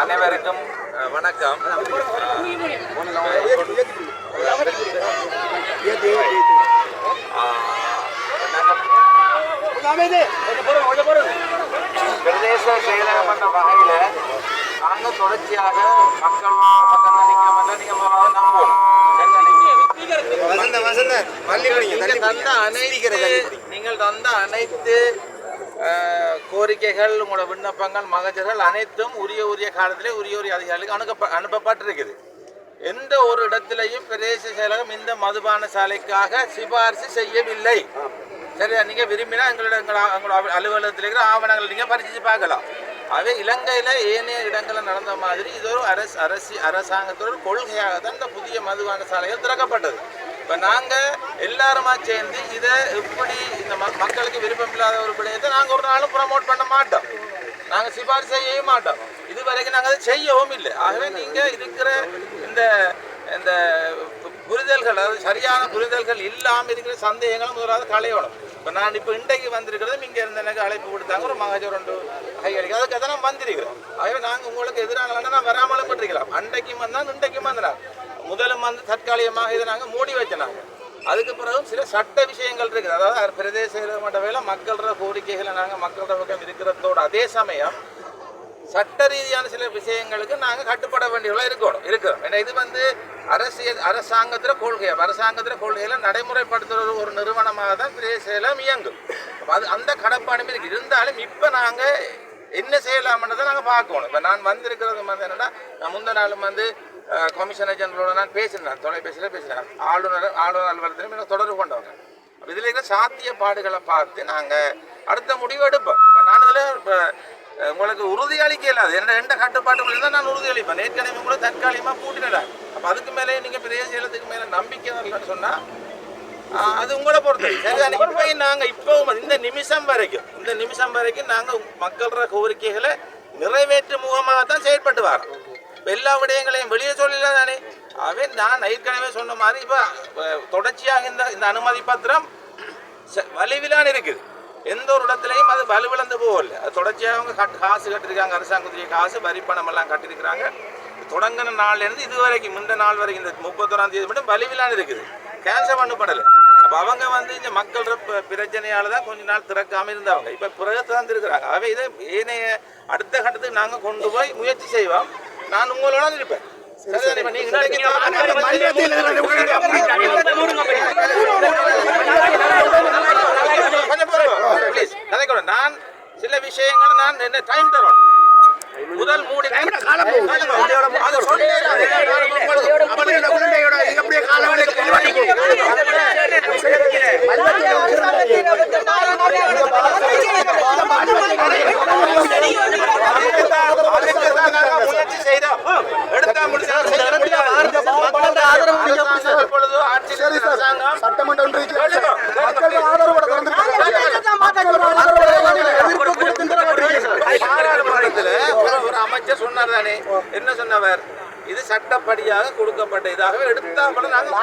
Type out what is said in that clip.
அனைவருக்கும் வணக்கம். பிரதேச செயலகம் என்ற வகையில் நாங்கள் தொடர்ச்சியாக மக்கள் நீங்க நம்புவோம். வசந்த வசந்த. நீங்கள் தந்த அனைத்து நீங்கள் தந்த அனைத்து கோரிக்கைகள் உங்களோட விண்ணப்பங்கள் மகஜர்கள் அனைத்தும் உரிய உரிய காலத்திலே உரிய உரிய அதிகாரிகளுக்கு அனுப்ப அனுப்பப்பட்டிருக்குது. எந்த ஒரு இடத்திலையும் பிரதேச செயலகம் இந்த மதுபான சாலைக்காக சிபாரிசு செய்யவில்லை. சரியா? நீங்கள் விரும்பினா எங்களோட எங்களோட எங்களோட அலுவலகத்தில் இருக்கிற ஆவணங்கள் நீங்கள் பரிசிச்சு பார்க்கலாம். அவை இலங்கையில் ஏனைய இடங்களில் நடந்த மாதிரி இது ஒரு அரசு அரசு அரசாங்கத்தோட கொள்கையாக தான் இந்த புதிய மதுபான சாலைகள் திறக்கப்பட்டது. இப்போ நாங்கள் எல்லாருமா சேர்ந்து இதை எப்படி இந்த ம- மக்களுக்கு விருப்பம் இல்லாத ஒரு விடயத்தை நாங்கள் ஒரு நாளும் ப்ரமோட் பண்ண மாட்டோம். நாங்கள் சிபாரிசு செய்யவே மாட்டோம். இது வரைக்கும் நாங்கள் அதை செய்யவும் இல்லை. ஆகவே நீங்கள் இருக்கிற இந்த இந்த புரிதல்கள் அதாவது சரியான புரிதல்கள் இல்லாமல் இருக்கிற சந்தேகங்களும் முதலாவது களையணும். இப்போ நான் இப்போ இன்றைக்கு வந்திருக்கிறதும் இங்கே இருந்த எனக்கு அழைப்பு கொடுத்தாங்க. ஒரு மகஜர் கை கையளிக்க அதுக்கு தான் நான் வந்திருக்கிறோம் ஆகவே நாங்கள் உங்களுக்கு எதிரான நான் வராமலும் பண்ணிருக்கலாம் அன்றைக்கும் வந்தால் இன்றைக்கும் வந்தாங்க முதலும் வந்து தற்காலிகமாக இதை நாங்கள் மூடி வச்சினாங்க அதுக்கு பிறகு சில சட்ட விஷயங்கள் இருக்குது. அதாவது பிரதேச மட்டவையில் மக்களோட கோரிக்கைகளை நாங்கள் மக்களோட பக்கம் இருக்கிறதோட அதே சமயம் சட்ட ரீதியான சில விஷயங்களுக்கு நாங்கள் கட்டுப்பட வேண்டியவர்களாக இருக்கணும் இருக்கிறோம் ஏன்னா இது வந்து அரசியல் அரசாங்கத்தில் கொள்கை. அரசாங்கத்தில் கொள்கையில நடைமுறைப்படுத்துகிற ஒரு நிறுவனமாக தான் பிரதேசம் இயங்கும். அது அந்த கடப்பாடுமே இருக்கு இருந்தாலும் இப்போ நாங்கள் என்ன செய்யலாம்ன்றதை நாங்கள் பார்க்கணும். இப்போ நான் வந்திருக்கிறது வந்து என்னென்னா நான் முந்த நாளும் வந்து கமிஷனர் ஜெனரலோட நான் பேசினேன். தொலைபேசியில் பேசினேன். ஆளுநர் ஆளுநர் அலுவலகத்திலும் எனக்கு தொடர்பு கொண்டவங்க. அப்ப இதுல இருக்கிற சாத்தியப்பாடுகளை பார்த்து நாங்கள் அடுத்த முடிவு எடுப்போம். இப்போ நான் இதில் இப்போ உங்களுக்கு உறுதி அளிக்க இல்லாது என்ன எந்த கட்டுப்பாட்டுக்குள்ள இருந்தால் நான் உறுதி அளிப்பேன். ஏற்கனவே கூட தற்காலிகமாக கூட்டினேன். அப்போ அதுக்கு மேலே நீங்கள் பெரிய செயலத்துக்கு மேலே நம்பிக்கை வரலன்னு சொன்னால் அது உங்களை பொறுத்து. சரிதான். இப்போ நாங்கள் இப்போ இந்த நிமிஷம் வரைக்கும் இந்த நிமிஷம் வரைக்கும் நாங்கள் மக்கள கோரிக்கைகளை நிறைவேற்று முகமாக தான் செயல்பட்டு வரோம். இப்போ எல்லா விடயங்களையும் வெளியே சொல்லல தானே? அவே நான் ஏற்கனவே சொன்ன மாதிரி இப்போ தொடர்ச்சியாக இந்த இந்த அனுமதி பத்திரம் ச- இருக்குது. எந்த ஒரு இடத்துலையும் அது வலுவிழந்து போகல. அது தொடர்ச்சியாக அவங்க கட் காசு கட்டிருக்காங்க அரசாங்கத்துடைய காசு வரி பணம் எல்லாம் கட்டியிருக்கிறாங்க தொடங்கின நாள்லேருந்து இது வரைக்கும் இந்த நாள் வரைக்கும் இந்த முப்பத்தொராம் தேதி மட்டும் வலுவிலான இருக்குது. கேன்சல் பண்ணப்படலை அவங்க வந்து இந்த மக்கள் பிரச்சனையால தான் கொஞ்ச நாள் திறக்காம இருந்தவங்க இப்போ பிறகு திறந்துருக்கிறாங்க அவை இதை ஏனைய அடுத்த கட்டத்துக்கு நாங்கள் கொண்டு போய் முயற்சி செய்வோம் நான் உங்களோட இருப்பேன். நான் சில விஷயங்களை நான் என்ன டைம் தரணும் முதல் மூடி அது சொன்னேன். அதுக்கு தான் நாங்க முயற்சி செய்தோம். எடுத்தா முடிச்சா செய்ய முடியாது. அரசாங்கம் பாராளுமன்றத்தில் ஒரு அமைச்சர் சொன்னார் தானே என்ன சொன்னவர்? இது சட்டப்படியாக கொடுக்கப்பட்ட இதாகவே எடுத்தால் நாங்கள்